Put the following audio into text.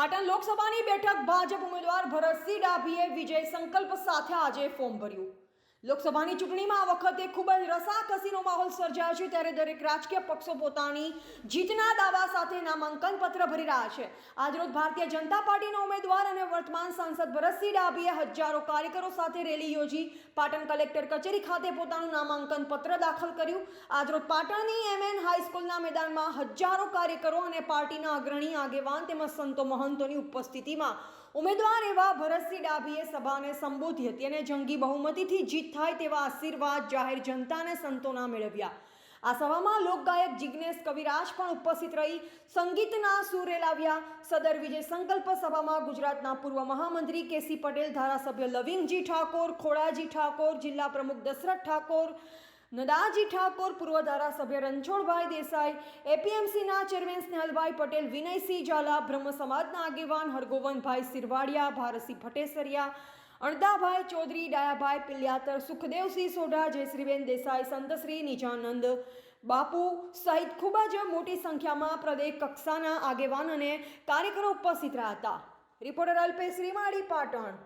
પાટણ લોકસભાની બેઠક ભાજપ ઉમેદવાર ભરતસિંહ ડાભીએ વિજય સંકલ્પ સાથે આજે ફોર્મ ભર્યું. લોકસભાની ચૂંટણીમાં આ વખતે ખૂબ જ રસાકસીનો માહોલ સર્જાયો છે. ત્યારે દરેક રાજકીય પક્ષો પોતાની જીતના દાવા સાથે નામાંકન પત્ર ભરી રહ્યા છે. આજરોજ ભારતીય જનતા પાર્ટીના ઉમેદવાર અને વર્તમાન સાંસદ ભરતસિંહ ડાભીએ હજારો કાર્યકરો સાથે રેલી યોજી પાટણ કલેક્ટર કચેરી ખાતે પોતાનું નામાંકન પત્ર દાખલ કર્યું. આજરોજ પાટણની એમએન હાઈસ્કૂલના મેદાનમાં હજારો કાર્યકરો અને પાર્ટીના અગ્રણી આગેવાન તેમજ સંતો મહંતોની ઉપસ્થિતિમાં ઉમેદવાર એવા ભરતસિંહ ડાભીએ સભાને સંબોધી હતી અને જંગી બહુમતીથી જીત થાય તેવા આશીર્વાદ જાહેર જનતાને સંતોના મેળવ્યા. આ સભામાં લોકગાયક જિજ્ઞેશ કવિરાજ પણ ઉપસ્થિત રહી, સંગીતના સુરે લાવ્યા સદર વિજય સંકલ્પ સભામાં ગુજરાતના પૂર્વ મહામંત્રી કેસી પટેલ, ધારાસભ્ય લવિંગજી ઠાકોર, ખોડાજી ઠાકોર, જિલ્લા પ્રમુખ દશરથ ઠાકોર, નદાજી ઠાકોર, પૂર્વ ધારાસભ્ય રણછોડભાઈ દેસાઈ, એપીએમસીના ચેરમેન સ્નેહલભાઈ પટેલ, વિનયસિંહ ઝાલા બ્રહ્મ સમાજના આગેવાન હરગોવનભાઈ સિરવાડિયા, ભારતસિંહ ભટેસરિયા અણદાભાઈ ચૌધરી, ડાયાભાઈ પિલ્યાતર, સુખદેવસિંહ સોઢા, જયશ્રીબેન દેસાઈ, સંતશ્રી નિજાનંદ, બાપુ સહિત ખૂબ જ મોટી સંખ્યામાં પ્રદેશ કક્ષાના આગેવાન અને કાર્યકરો ઉપસ્થિત રહ્યા હતા. રિપોર્ટર અલ્પેશ રીમાડી પાટણ.